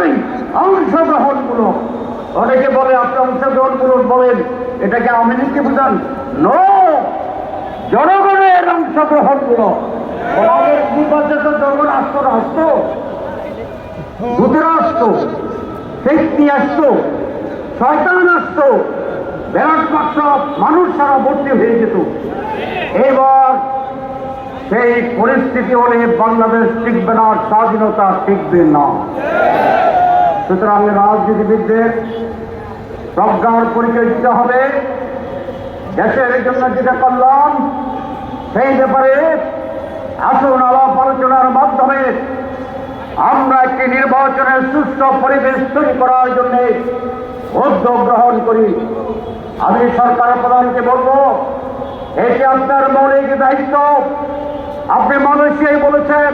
নির্বাচনে অংশগ্রহণমূলক। অনেকে বলে আপনি অংশগ্রহণমূলক বলেন, এটাকে আওয়ামী লীগকে বুঝান। নো! জনগণের অংশগ্রহণমূলক। জনগণ আসতো আসতো আসতো আসতো মানুষ সারা ভর্তি হয়ে যেত। এবার সেই পরিস্থিতি হলে বাংলাদেশ টিকবে না স্বাধীনতা টিকবে না। সুতরাং রাজনীতিবিদদের প্রজ্ঞার পরিচয় দিতে হবে। দেশের জন্য যেটা করলাম, সেই ব্যাপারে আসুন আলাপ আলোচনার মাধ্যমে আমরা একটি নির্বাচনের সুস্থ পরিবেশ তৈরি করার জন্য উদ্যোগ গ্রহণ করি। আমি সরকার প্রধানকে বলব, এটি আপনার মৌলিক দায়িত্ব। আপনি মানুষই বলেছেন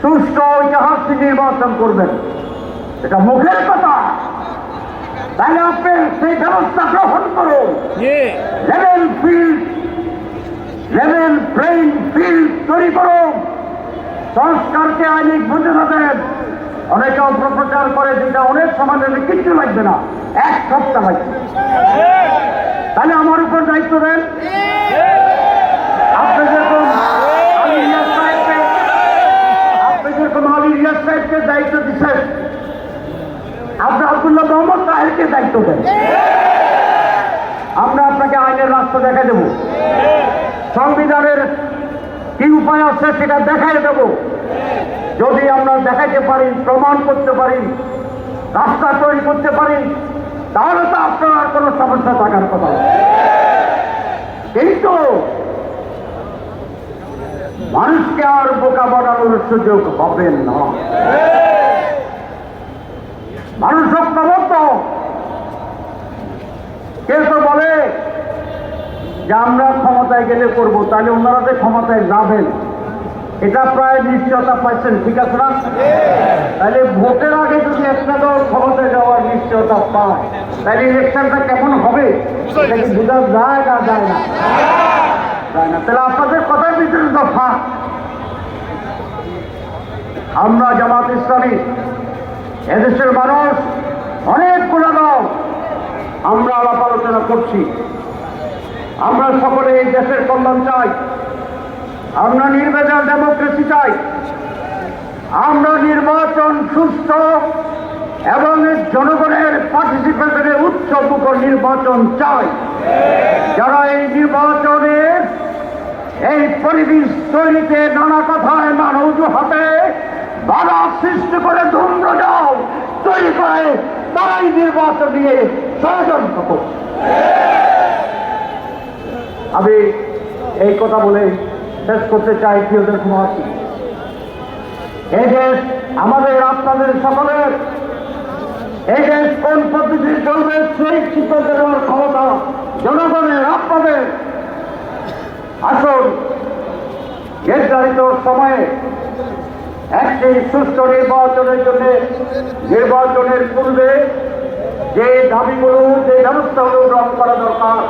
সুষ্ঠু ঐতিহাসিক নির্বাচন করবেন। এটা মুখের কথা। তাহলে আপনি সেই ব্যবস্থা গ্রহণ করুন। Level field level playing field তৈরি করুন। সংস্কারকে আইনিক বুঝে দেন অনেকে অপপ্রচার করে যেটা অনেক সময় লাগবে কিচ্ছু লাগবে না। এক সপ্তাহ লাগবে। তাহলে আমার উপর দায়িত্ব দেন আপনি যেরকম আলী রিয়াজ সাহেবকে আপনি আলী সাহেবকে দায়িত্ব দিচ্ছেন আব্দুল্লাহ মোহাম্মদ তাহেরকে দায়িত্ব দেন। আমরা আপনাকে আইনের রাস্তা দেখা দেব। সংবিধানের কি উপায় আছে সেটা দেখাই দেব। যদি আমরা দেখাইতে পারি, প্রমাণ করতে পারি, রাস্তা তৈরি করতে পারি, তাহলে তো আপনার কোনো সমস্যা থাকার কথা। কিন্তু মানুষকে আর বোকা বানানোর সুযোগ হবে না। মানুষ ঐক্যবদ্ধ কেউ তো বলে যে আমরা ক্ষমতায় গেলে করব, তাহলে ওনারা যে ক্ষমতায় যাবেন, এটা প্রায় নিশ্চয়তা পাচ্ছেন, ঠিক আছে না? তাহলে ভোটের আগে যদি একটা দল ক্ষমতায় যাওয়ার নিশ্চয়তা পায়, তাহলে ইলেকশনটা কেমন হবে? বোঝা যায় না যায় না? তাহলে আপনাদের কথার ভিতরে দফা। আমরা জামাত ইসলামী, এদেশের মানুষ, অনেক দল আমরা আলাপ আলোচনা করছি। আমরা সকলে এই দেশের কল্যাণ চাই। আমরা নির্বাচন ডেমোক্রেসি চাই। আমরা নির্বাচন সুস্থ এবং জনগণের পার্টিসিপেশনের উচ্চ নির্বাচন চাই। যারা এই নির্বাচনের এই পরিবেশ তৈরিতে নানা কথায় নানা অজুহাতে বাধা সৃষ্টি করে ধুম্র যাও তৈরি করে, তারাই নির্বাচন নিয়ে ষড়যন্ত্র করছে। আমি এই কথা বলে শেষ করতে চাই প্রিয়দের কুমারী এই দেশ আমাদের, আপনাদের সকলের। এই দেশ কোন পদ্ধতি চলবে, সেই সিদ্ধান্ত ক্ষমতা জনগণের, আপনাদের। আসুন। নির্ধারিত সময়ে একটি সুষ্ঠু নির্বাচনের জন্য নির্বাচনের পূর্বে যে দাবিগুলো, যে ব্যবস্থাগুলো গ্রহণ করা দরকার